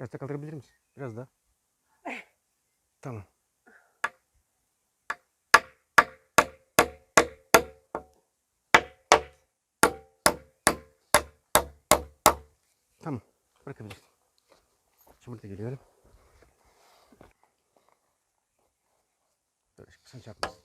Biraz da kaldırabilir misin? Biraz daha. Tamam. Tamam. Bırakabilirsin. Şimdi da geliyorum. Aşkım sen çarpmasın.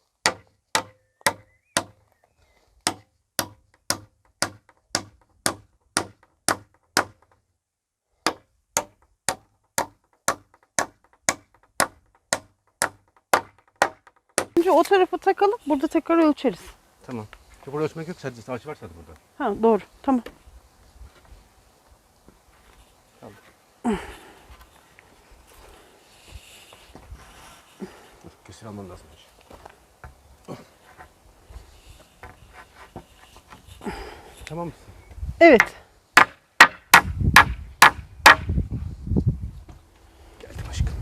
O tarafa takalım. Burada tekrar ölçeriz. Tamam. Çok orada ölçmek yok. Sadece salça var sadece burada. Ha doğru. Tamam. Dur, kesir alman lazım. Tamam mısın? Evet. Geldim aşkım.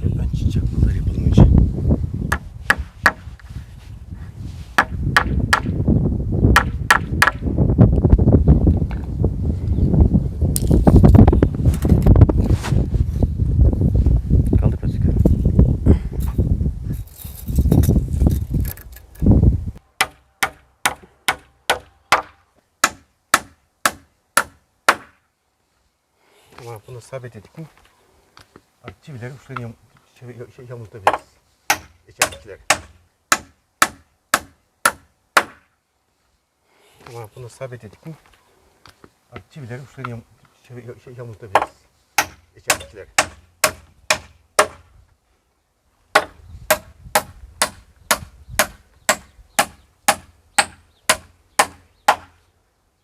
Şöyle ön çiçek bunları yapalım önce. Kaldır birazcık. Bunu sabitledik mi? Çivileri uçlarını yam şey, şey, yamultabiliriz. İçeridekileri. Tamam bunu sabitledik mi? Artık çivileri uçlarını yam şey, şey, yamultabiliriz. İçeridekileri.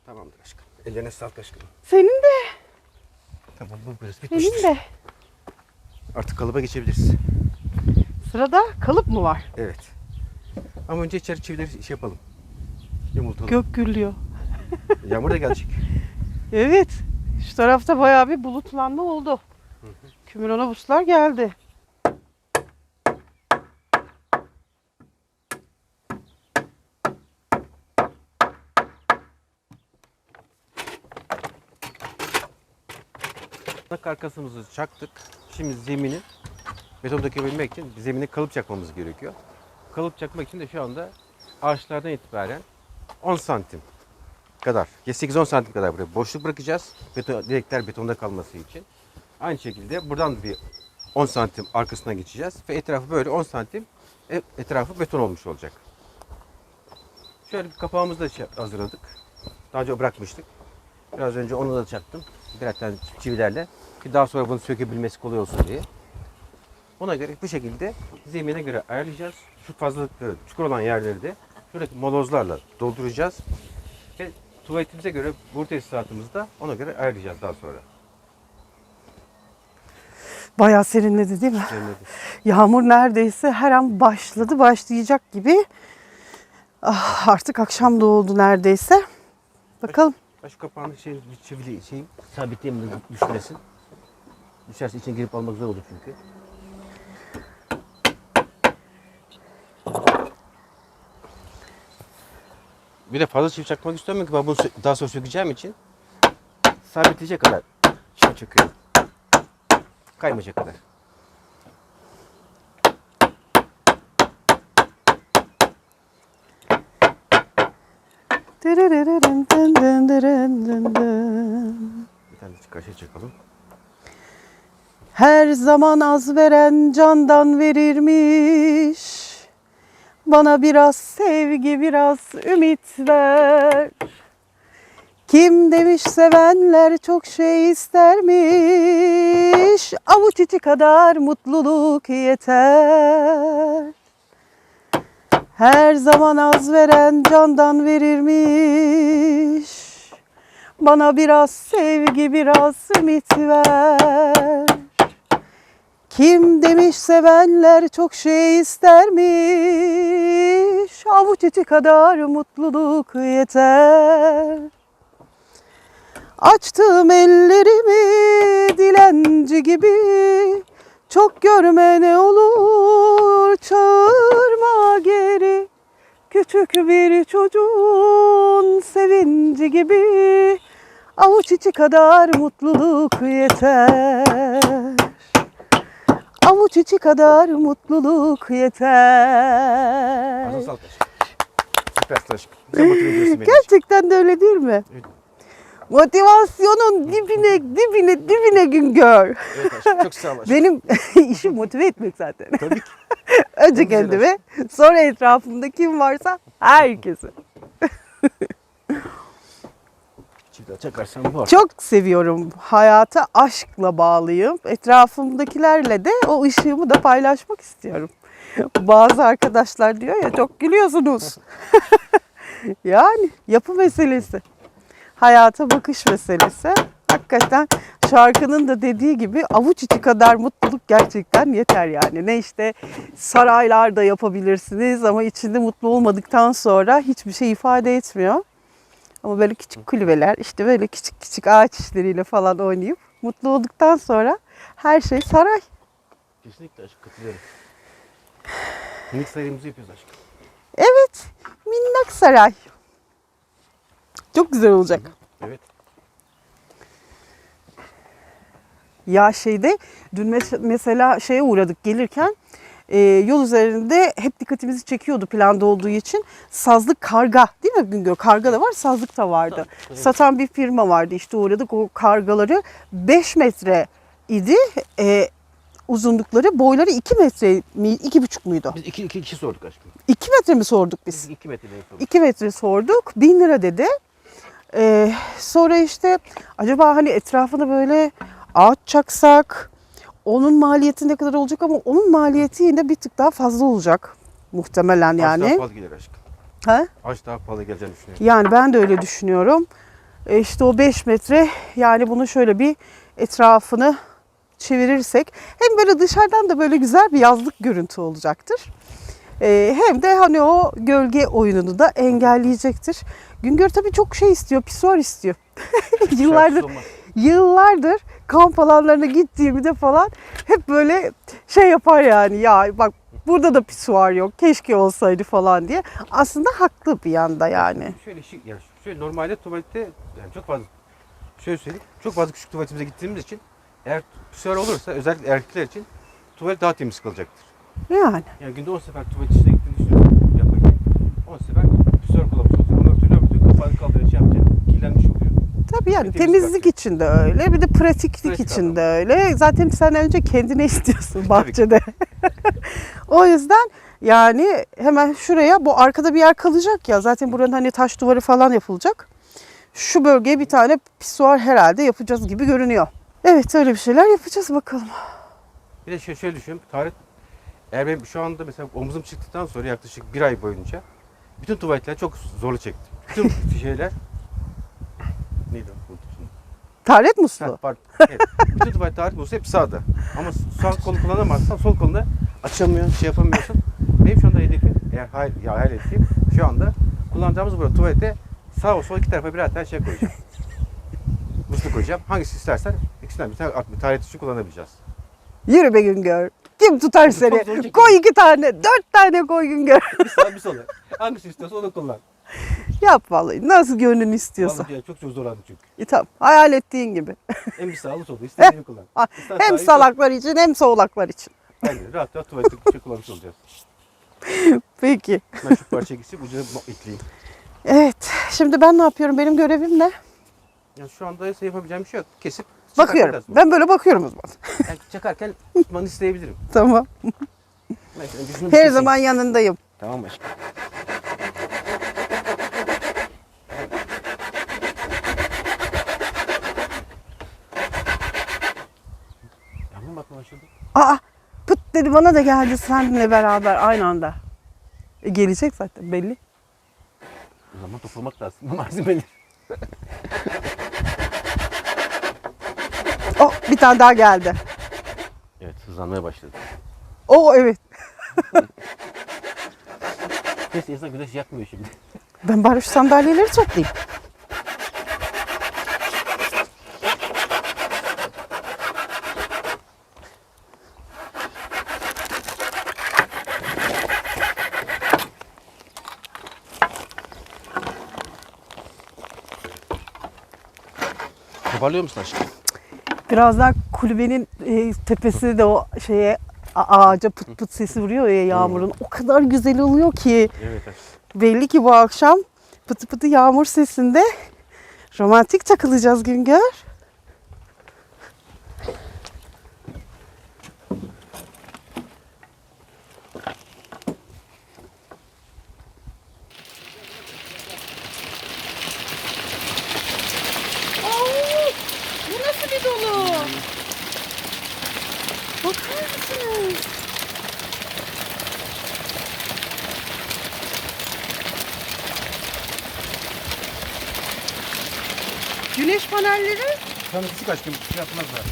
Tamamdır aşkım. Ellerine sağlık aşkım. Senin de. Bitmiştir. Senin de. Artık kalıba geçebiliriz. Sırada kalıp mı var? Evet. Ama önce içeri çivileri şey yapalım. Yumurtalı. Gök gürlüyor. Yağmur da gelecek. Evet. Şu tarafta bayağı bir bulutlanma oldu. Kümüronobuslar geldi. Karkasımızı çaktık. Şimdi zemini beton dökebilmek için zemine kalıp çakmamız gerekiyor. Kalıp çakmak için de şu anda ağaçlardan itibaren 10 santim kadar, 8-10 santim kadar buraya boşluk bırakacağız. Beton, direkler betonda kalması için. Aynı şekilde buradan bir 10 santim arkasına geçeceğiz ve etrafı böyle 10 santim e- etrafı beton olmuş olacak. Şöyle bir kapağımızı da hazırladık. Daha önce bırakmıştık. Biraz önce onu da çaktım. Birer çivilerle. Ki daha sonra bunu sökebilmesi kolay olsun diye. Ona göre bu şekilde zemine göre ayarlayacağız. Şu fazlalıkları, çukur olan yerleri de şuradaki molozlarla dolduracağız. Ve tuvaletimize göre bu tesisatımızı da ona göre ayarlayacağız daha sonra. Bayağı serinledi değil mi? Zemine- Yağmur neredeyse her an başladı, başlayacak gibi. Ah, artık akşam da oldu neredeyse. Bakalım. Şu kapağını şey, bir çivili şey sabitleyeyim de düşmesin. Düşerse içine girip almak zor olur çünkü. Bir de fazla çivi çakmak istemiyorum ki ben bunu daha sonra sökeceğim için sabitleyecek kadar çivi çakıyorum. Kaymayacak kadar. Bir tane de karşıya çakalım. Her zaman az veren candan verirmiş. Bana biraz sevgi, biraz ümit ver. Kim demiş sevenler çok şey istermiş. Avuç içi kadar mutluluk yeter. Her zaman az veren candan verirmiş. Bana biraz sevgi, biraz ümit ver. Kim demiş sevenler çok şey istermiş. Avuç içi kadar mutluluk yeter. Açtım ellerimi dilenci gibi. Çok görme ne olur çağırma geri. Küçük bir çocuğun sevinci gibi Avuç içi kadar mutluluk yeter. Avuç içi kadar mutluluk yeter. Motive ediyorsun beni. Gerçekten de öyle değil mi? Evet. Motivasyonun dibine, dibine, dibine Güngör. Evet aşkım. Çok sağ ol aşkım. Benim işim motive etmek zaten. Tabii ki. Önce kendimi, sonra etrafımda kim varsa herkesi. Çakarsan artık. Çok seviyorum. Hayata aşkla bağlıyım. Etrafımdakilerle de o ışığımı da paylaşmak istiyorum. Bazı arkadaşlar diyor ya çok gülüyorsunuz. yani yapı meselesi. Hayata bakış meselesi. Hakikaten şarkının da dediği gibi avuç içi kadar mutluluk gerçekten yeter yani. Ne işte saraylarda yapabilirsiniz ama içinde mutlu olmadıktan sonra hiçbir şey ifade etmiyor. Ama böyle küçük kulübeler, işte böyle küçük küçük ağaç işleriyle falan oynayıp mutlu olduktan sonra her şey saray. Kesinlikle aşkım katılıyorum. Minik sayımızı yapıyoruz aşkım. Evet, minnak saray. Çok güzel olacak. Evet. Ya şeyde dün mes- mesela şeye uğradık gelirken e, yol üzerinde hep dikkatimizi çekiyordu planda olduğu için. Sazlık karga değil mi Güngör? Karga da var, sazlık da vardı. Evet. Satan bir firma vardı işte uğradık o kargaları 5 metre idi. E, uzunlukları boyları 2 metre mi 2,5 muydu? Biz iki, iki kişi sorduk aşkım. 2 metre mi sorduk biz? Biz iki metreden sorduk. 2 metre sorduk. 1000 lira dedi. Ee, sonra işte acaba hani etrafına böyle ağaç çaksak onun maliyeti ne kadar olacak ama onun maliyeti yine bir tık daha fazla olacak muhtemelen Ağaç daha yani. pahalı gelir aşkım. Ha? Ağaç daha pahalı geleceğini düşünüyorum. Yani ben de öyle düşünüyorum. E işte o 5 metre yani bunu şöyle bir etrafını çevirirsek hem böyle dışarıdan da böyle güzel bir yazlık görüntü olacaktır. E, hem de hani o gölge oyununu da engelleyecektir. Güngör tabii çok şey istiyor, pisuar istiyor. yıllardır. Yıllardır kamp alanlarına gittiğimde falan hep böyle şey yapar yani ya bak burada da pisuar yok keşke olsaydı falan diye. Aslında haklı bir yanda yani. Şöyle şık, yani şöyle normalde tuvalette yani çok fazla şöyle söyleyeyim çok fazla küçük tuvaletimize gittiğimiz için eğer pisuar olursa özellikle erkekler için tuvalet daha temiz kalacaktır. Yani. Yani günde 10 sefer tuvalet içine gittiğini düşünüyorum yaparken 10 sefer pisuar kullanmış olacak. Ama öbür türlü öbür türlü kafanı kaldıracaksın şey yapacaksın kirlenmiş oluyor. Tabii yani Temiz temizlik için de öyle bir de pratiklik Pratik için de öyle. Zaten sen önce kendine istiyorsun bahçede. o yüzden yani hemen şuraya bu arkada bir yer kalacak ya zaten buranın hani taş duvarı falan yapılacak. Şu bölgeye bir tane pisuar herhalde yapacağız gibi görünüyor. Evet öyle bir şeyler yapacağız bakalım. Bir de şöyle, şöyle düşünüyorum. Tarih eğer benim şu anda mesela omuzum çıktıktan sonra yaklaşık bir ay boyunca bütün tuvaletler çok zorlu çektim. Bütün şeyler neydi? Unuttum. Taharet Ha, musluğu. pardon. Evet. Bütün tuvalet tarih olsa hep sağda. Ama sağ kolu kullanamazsan sol kolunu açamıyorsun, şey yapamıyorsun. Benim şu anda hedefim, eğer hayal, ya hayal ettiğim şu anda kullanacağımız burada tuvalete sağ ve sol iki tarafa birer tane şey koyacağım. Musluk koyacağım. Hangisi istersen ikisinden bir tane atma. Taharet için kullanabileceğiz. Yürü be Güngör. Kim tutar seni? Koy iki tane, dört tane koy Güngör. Bir sağ bir sola. Hangisi istiyorsa onu kullan. Yap vallahi nasıl gönlün istiyorsa. Vallahi çok çok zorlandı çünkü. E, tamam hayal ettiğin gibi. Hem bir sağlı solu istediğini kullan. Ah, İster Hem salaklar için hem soğlaklar için. Aynen rahat rahat tuvalette bir şey kullanmış olacağız. Peki. Ben şu parçayı gitsip ucuna itleyeyim. Evet. Şimdi ben ne yapıyorum? Benim görevim ne? Yani şu anda ise yapabileceğim bir şey yok. Kesip Bakıyorum. Ben böyle bakıyorum o zaman. Yani çakarken tutmanı isteyebilirim. Tamam. Bir Her zaman yanındayım. Tamam aşkım. Başladı. Aa pıt dedi bana da geldi seninle beraber aynı anda. E, gelecek zaten belli. O zaman toplamak lazım malzemeleri. Oh bir tane daha geldi. Evet hızlanmaya başladı. Oo evet. Neyse insan güneş yakmıyor şimdi. Ben bari şu sandalyeleri toplayayım. Toparlıyor musun aşkım? Birazdan kulübenin e, tepesi de o şeye a- ağaca pıt pıt sesi vuruyor ya yağmurun. O kadar güzel oluyor ki. Evet aşkım. Belli ki bu akşam pıtı pıtı yağmur sesinde romantik takılacağız Güngör. Panelleri Sana küçük aşkım şey yapmazlar.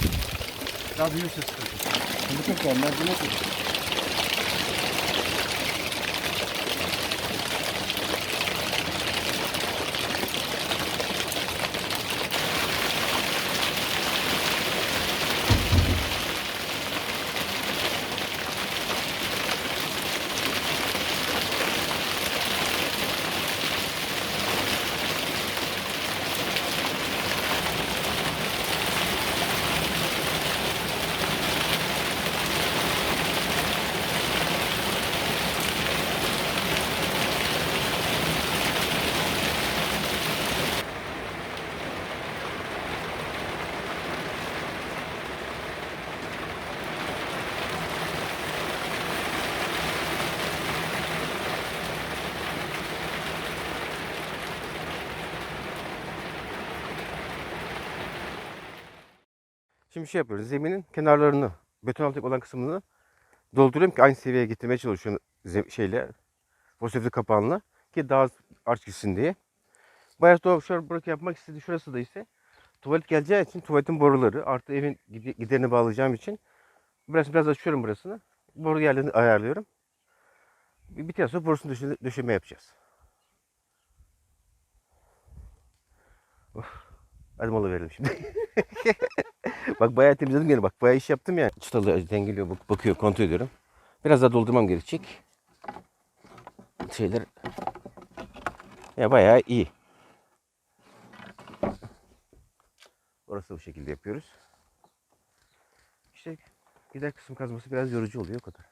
Daha büyürse sıkıntı. Şimdi çok var. Merdiven koy. Şimdi şey yapıyoruz. Zeminin kenarlarını, beton altı olan kısmını dolduruyorum ki aynı seviyeye getirmeye çalışıyorum şeyle, fosefli kapağınla ki daha az gitsin diye. Bayağı da şöyle bırak yapmak istedi. Şurası da ise tuvalet geleceği için tuvaletin boruları artı evin gide- giderini bağlayacağım için biraz biraz açıyorum burasını. Boru yerlerini ayarlıyorum. Bir sonra borusunu döşeme, yapacağız. Of. Hadi mola verelim şimdi. bak bayağı temizledim gene bak. Bayağı iş yaptım ya. Çıtalı dengeliyor bak, bakıyor kontrol ediyorum. Biraz daha doldurmam gerekecek. Şeyler ya bayağı iyi. Orası bu şekilde yapıyoruz. İşte gider kısım kazması biraz yorucu oluyor o kadar.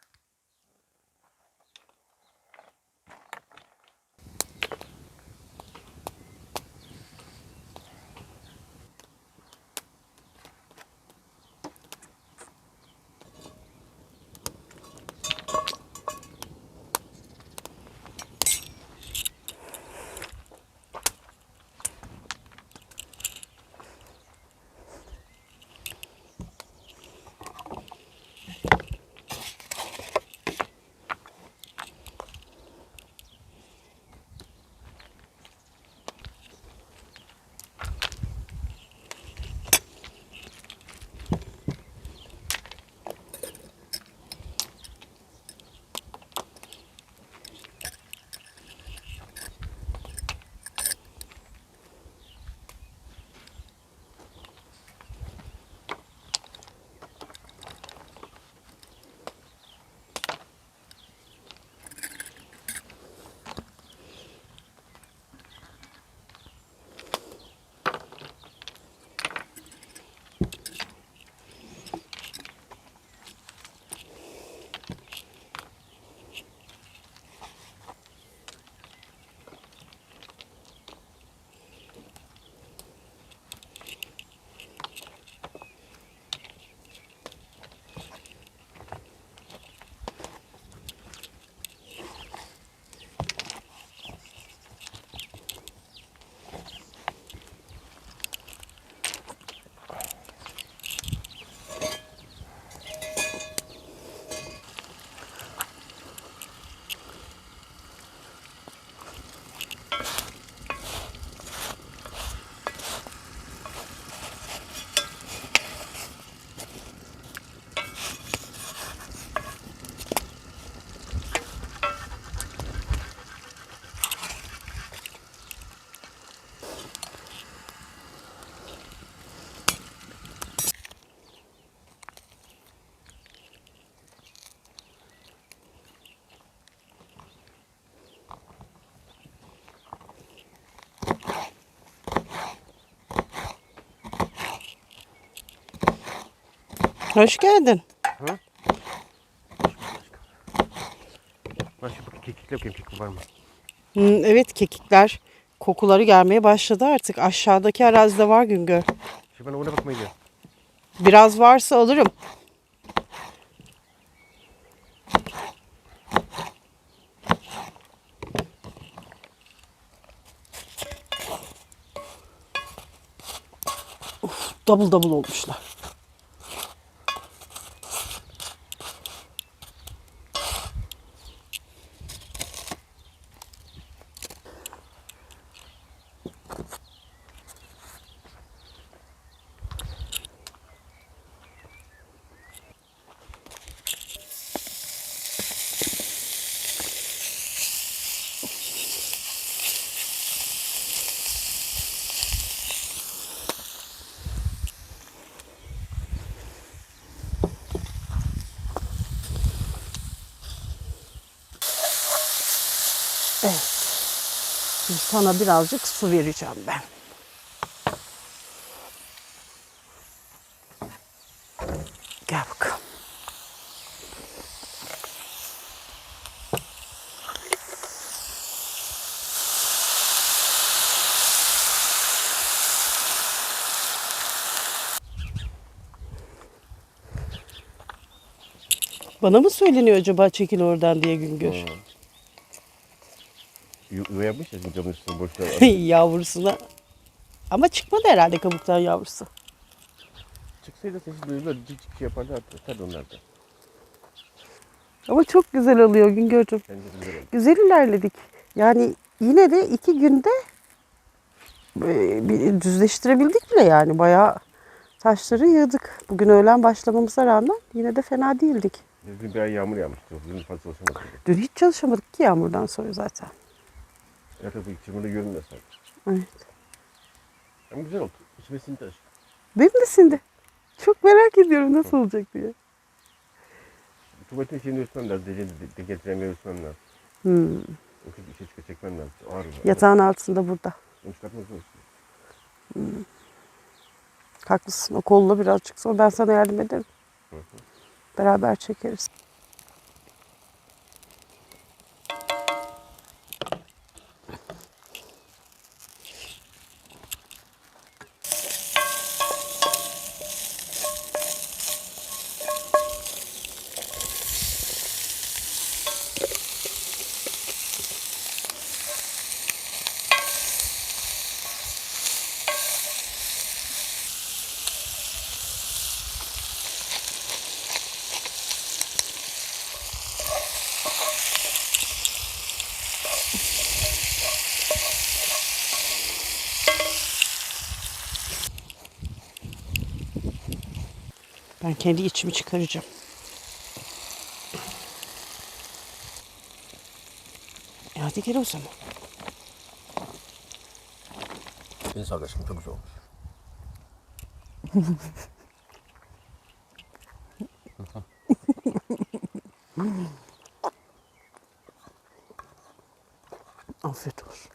Hoş geldin. Ben şu kekikle bakayım kekik var mı? Hmm, evet kekikler kokuları gelmeye başladı artık. Aşağıdaki arazide var Güngör. Şimdi ben ona bakmaya gidiyorum. Biraz varsa alırım. Uf, double double olmuşlar. Evet. Şimdi sana birazcık su vereceğim ben. Gel bakalım. Bana mı söyleniyor acaba çekil oradan diye Güngör? Yu- Yuva yapmış ya şimdi camın üstüne boşluğa. Yavrusuna. Ama çıkmadı herhalde kabuktan yavrusu. Çıksaydı sesi duyulur. Cik cik şey yapardı artık. Tabii onlar da. Ama çok güzel oluyor Güngör'cüm. Bence güzel oldu. Güzel ilerledik. Yani yine de iki günde e, bir düzleştirebildik bile yani. Bayağı taşları yığdık. Bugün öğlen başlamamıza rağmen yine de fena değildik. Dün bir ay yağmur yağmıştı. Bugün fazla çalışamadık. Dün hiç çalışamadık ki yağmurdan sonra zaten. Ya tabii çamurda görünmüyor sadece. Evet. Ama güzel oldu. İçime sindi taş. Benim de sindi. Çok merak ediyorum nasıl olacak diye. Tuvaletin şeyini ölçmem lazım. Decini de getiremiyor ölçmem lazım. Hmm. O kötü işe çıkıyor çekmem lazım. Ağır var. Yatağın altında burada. Onu çıkartmak zor. Haklısın. O kolla birazcık sonra ben sana yardım ederim. Beraber çekeriz. Ben kendi içimi çıkaracağım. E hadi gel o zaman. Beni sağ kaşım çok güzel olmuş. Afiyet olsun.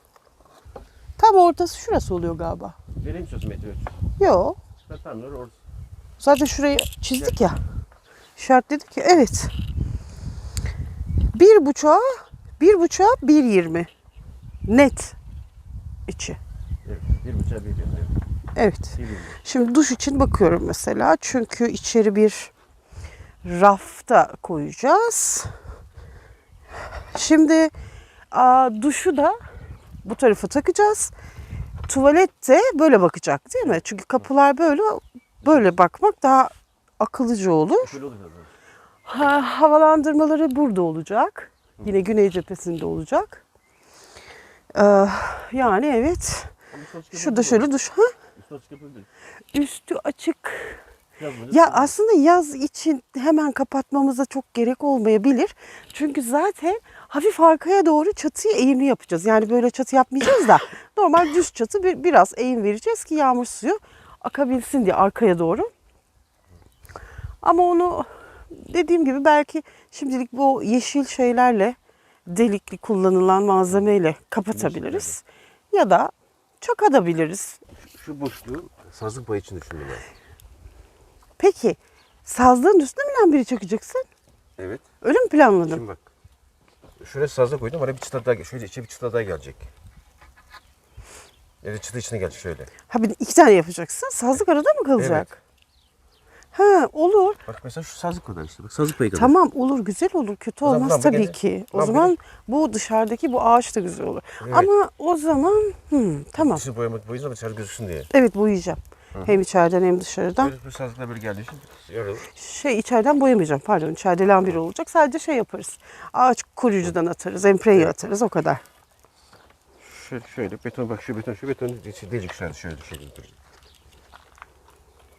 Tam ortası şurası oluyor galiba. Vereyim sözü ölçü. Yok. Çıkartanlar orası. Zaten şurayı çizdik ya. İşaretledik ya. Evet. Bir buçuğa, bir buçuğa bir yirmi. Net içi. Evet. Bir bıçağı bir diyor. Evet. Yirmi. Şimdi duş için bakıyorum mesela. Çünkü içeri bir rafta koyacağız. Şimdi aa, duşu da bu tarafa takacağız. Tuvalet de böyle bakacak değil mi? Çünkü kapılar böyle böyle bakmak daha akıllıcı olur. Ha, havalandırmaları burada olacak. Yine güney cephesinde olacak. Ee, yani evet. Şurada şöyle duş. Ha? Üstü açık. Ya aslında yaz için hemen kapatmamıza çok gerek olmayabilir. Çünkü zaten hafif arkaya doğru çatıyı eğimli yapacağız. Yani böyle çatı yapmayacağız da normal düz çatı bir, biraz eğim vereceğiz ki yağmur suyu akabilsin diye arkaya doğru. Ama onu dediğim gibi belki şimdilik bu yeşil şeylerle delikli kullanılan malzemeyle kapatabiliriz. Ya da çakadabiliriz. Şu boşluğu sazlık payı için düşündüm ben. Peki Sazlığın üstüne mi lambiri çakacaksın? Evet. Öyle mi planladın? Şimdi bak. Şuraya sazda koydum. Oraya bir çıta daha, şöyle içe bir çıta daha gelecek. Da çıta içine gelecek şöyle. Ha bir de iki tane yapacaksın. Sazlık arada mı kalacak? Ha olur. Bak mesela şu sazlık kadar işte. Bak sazlık payı kadar. Tamam olur güzel olur kötü O zaman olmaz lamba tabii gelir. ki. O Lamba zaman bu dışarıdaki bu ağaç da güzel olur. Evet. Ama o zaman hmm, tamam. İçini boyamak boyayacağım dışarı gözüksün diye. Evet boyayacağım. Hem içeriden hem dışarıdan. Böyle bu sazlıklar böyle geldiği için. Şey içeriden boyamayacağım pardon içeride lambir olacak. Sadece şey yaparız. Ağaç koruyucudan atarız, empreyi atarız o kadar. Şöyle, şöyle beton bak şu beton şu beton içi delik şöyle şöyle şöyle dur.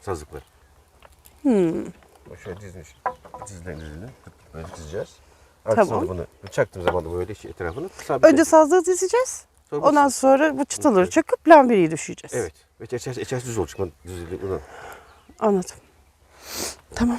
Sazlıklar. Hmm. Şöyle dizmiş. Dizden dizden böyle dizeceğiz. Arkasına Tamam. bunu çaktığım zaman da böyle şey etrafını sabit Önce sazlığı dizeceğiz. Sonra bu- Ondan sonra bu çıtaları çakıp lambiriyi düşeceğiz. Evet. Ve içerisi, içerisi düz olacak. Düz, bundan. Anladım. Tamam.